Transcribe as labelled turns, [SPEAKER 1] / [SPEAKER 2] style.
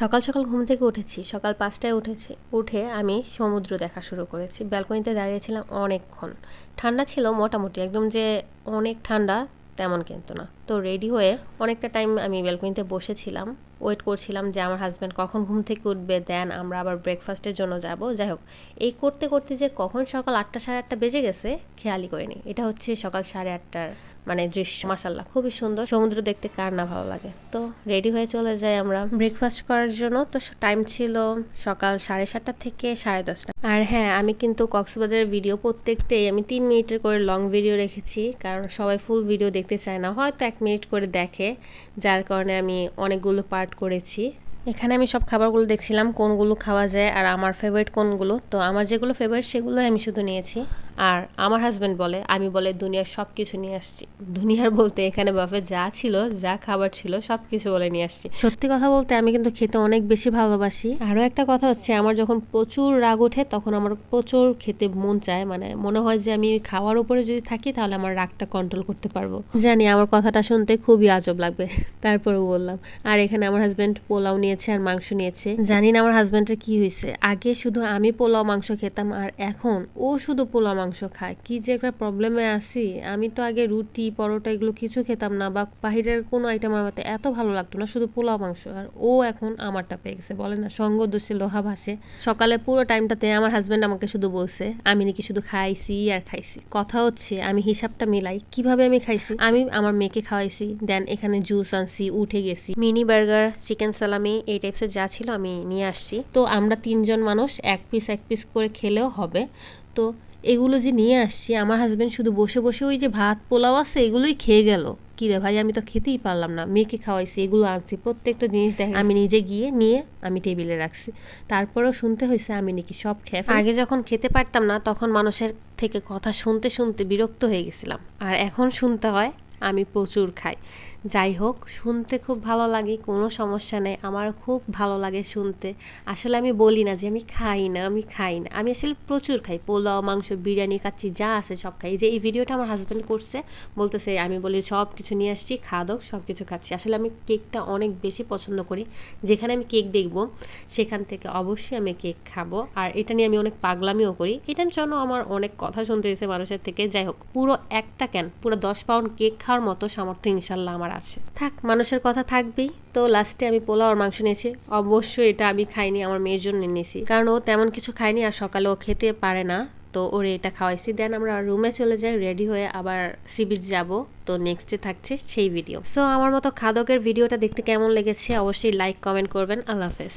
[SPEAKER 1] সকাল সকাল ঘুম থেকে উঠেছি। সকাল পাঁচটায় উঠেছি। উঠে আমি সমুদ্র দেখা শুরু করেছি। ব্যালকনিতে দাঁড়িয়েছিলাম অনেকক্ষণ। ঠান্ডা ছিল মোটামুটি। একদম যে অনেক ঠান্ডা তেমন কিন্তু না। তো রেডি হয়ে অনেকটা টাইম আমি ব্যালকনিতে বসেছিলাম। ওয়েট করছিলাম যে আমার হাজব্যান্ড কখন ঘুম থেকে উঠবে দেন আমরা আবার ব্রেকফাস্টের জন্য যাব। যাই হোক, এই করতে করতে যে কখন সকাল আটটা সাড়ে আটটা বেজে গেছে, খেয়ালই করিনি। এটা হচ্ছে সকাল সাড়ে আটটার মানে দৃশ্য। মাসাল্লাহ খুবই সুন্দর। সমুদ্র দেখতে কার না ভালো লাগে। তো রেডি হয়ে চলে যাই আমরা। ব্রেকফাস্ট করার জন্য তো টাইম ছিল সকাল সাড়ে সাতটা থেকে সাড়ে দশটা। আর হ্যাঁ আমি কিন্তু কক্সবাজারের ভিডিও প্রত্যেকটাই আমি তিন মিনিটের করে লং ভিডিও রেখেছি, কারণ সবাই ফুল ভিডিও দেখতে চায় না। হয়তো এক মিনিট করে দেখে, যার কারণে আমি অনেকগুলো পার্ট করেছি। এখানে আমি সব খাবারগুলো দেখছিলাম কোনগুলো খাওয়া যায় আর আমার ফেভারিট কোনগুলো। তো আমার যেগুলো ফেভারিট সেগুলো আমি শুধু নিয়েছি। আর আমার হাজব্যান্ড বলে আমি বলে দুনিয়ার সব কিছু নিয়ে আসছি। দুনিয়ার বলতে এখানে বাফে যা ছিল যা খাবার ছিল সব কিছু বলে নিয়ে আসছি। সত্যি কথা বলতে আমি কিন্তু খেতে অনেক বেশি ভালোবাসি। আরও একটা কথা হচ্ছে আমার যখন প্রচুর রাগ ওঠে তখন আমার প্রচুর খেতে মন চায়। মানে মনে হয় যে আমি খাওয়ার উপরে যদি থাকি তাহলে আমার রাগটা কন্ট্রোল করতে পারব। জানি আমার কথাটা শুনতে খুবই আজব লাগবে। তারপরেও বললাম। আর এখানে আমার হাজব্যান্ড পোলাও নিয়েছে আর মাংস নিয়েছে। জানি না আমার হাজব্যান্ডের কি হয়েছে। আগে শুধু আমি পোলাও মাংস খেতাম আর এখন ও শুধু পোলাও মাংস খায়। কি যে একটা প্রবলেমে আছি। আমি তো আগে রুটি, পরোটা এগুলো কিছু খেতাম না বা বাহিরের কোনো আইটেম আমার এত ভালো লাগতো না, শুধু পোলাও মাংস। আর ও এখন আমারটা পেয়ে গেছে বলে না সঙ্গ দোষে লোহা ভাসে। সকালে পুরো টাইমটাতে আমার হাজব্যান্ড আমাকে শুধু বলছে, আমি নাকি শুধু খাইছি আর খাইছি। কথা হচ্ছে, আমি হিসাবটা মিলাই, কীভাবে আমি খাইছি? আমি আমার মেয়েকে খাওয়াইছি, দেন এখানে জুস আনছি, উঠে গেছি। মিনি বার্গার চিকেন সালামি এই টাইপসের যা ছিল আমি নিয়ে আসছি। তো আমরা তিনজন মানুষ, এক পিস এক পিস করে খেলেও হবে। তো এগুলো যে নিয়ে আসছি, আমার হাজব্যান্ড শুধু বসে বসে ওই যে ভাত, পোলাও আছে, এগুলোই খেয়ে গেল। কি রে ভাই, আমি তো খেতেই পারলাম না। মেয়েকে খাওয়াইছি, এগুলো আনছি, প্রত্যেকটা জিনিস দেখে আমি নিজে গিয়ে নিয়ে আমি টেবিলে রাখছি। তারপরেও শুনতে হয়েছে আমি নাকি সব খেয়ে আগে যখন খেতে পারতাম না, তখন মানুষের থেকে কথা শুনতে শুনতে বিরক্ত হয়ে গেছিলাম। আর এখন শুনতে হয় আমি প্রচুর খাই। যাই হোক, শুনতে খুব ভালো লাগে, কোনো সমস্যা নেই আমার খুব ভালো লাগে শুনতে। আসলে আমি বলি না যে আমি খাই না, আমি খাই না। আমি আসলে প্রচুর খাই, পোলাও, মাংস, বিরিয়ানি খাচ্ছি যা আছে সব খাই। যে এই ভিডিওটা আমার হাজব্যান্ড করছে, বলতেছে, আমি বলি সব কিছু নিয়ে আসছি দাও সব কিছু খাচ্ছি। আসলে আমি কেকটা অনেক বেশি পছন্দ করি। যেখানে আমি কেক দেখব, সেখান থেকে অবশ্যই আমি কেক খাব। আর এটা নিয়ে আমি অনেক পাগলামিও করি। এটার জন্য আমার অনেক কথা শুনতে হয়েছে মানুষের থেকে। যাই হোক, পুরো একটা কেন পুরো দশ পাউন্ড কেক খাওয়ার মতো সামর্থ্য ইনশাল্লাহ আমার আছে। থাক, মানুষের কথা থাকবেই। তো লাস্টে আমি পোলাও আর মাংস নিয়েছি। অবশ্যই এটা আমি খাইনি, আমার মেয়ের জন্য নিয়েছি। কারণ ও তেমন কিছু খায়নি আর সকালে ও খেতে পারে না। তো ওরে এটা খাওয়াইছি। দেন আমরা রুমে চলে যাই রেডি হয়ে আবার সি বিচ যাব। তো নেক্সটে থাকছে সেই ভিডিও সো আমার মতো খাদকের ভিডিওটা দেখতে কেমন লেগেছে অবশ্যই লাইক কমেন্ট করবেন। আল্লাহ হাফেজ।